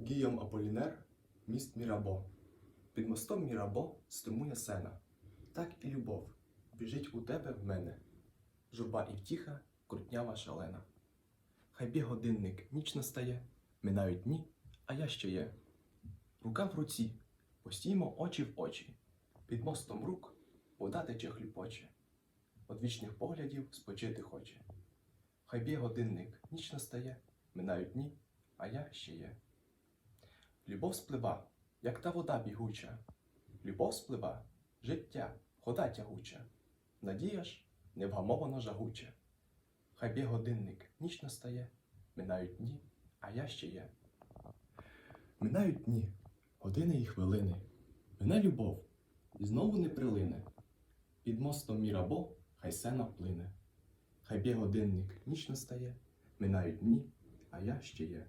Гійом Аполінер, міст Мірабо. Під мостом Мірабо струмує сена. Так і любов біжить у тебе в мене. Журба і втіха, крутнява шалена. Хай бє годинник, ніч настає, минають дні, а я ще є. Рука в руці, постіймо очі в очі, під мостом рук вода тече хлюпоче, Од вічних поглядів спочити хоче. Хай б'є годинник, ніч настає, минають дні, а я ще є. Любов сплива, як та вода бігуча. Любов сплива, життя, хода тягуча. Надія ж невгамовано жагуча. Хай б'є годинник, ніч настає, минають дні, а я ще є. Минають дні, години і хвилини. Мине любов, і знову не прилине. Під мостом Мірабо хай сена плине. Хай б'є годинник, ніч настає, минають дні, а я ще є.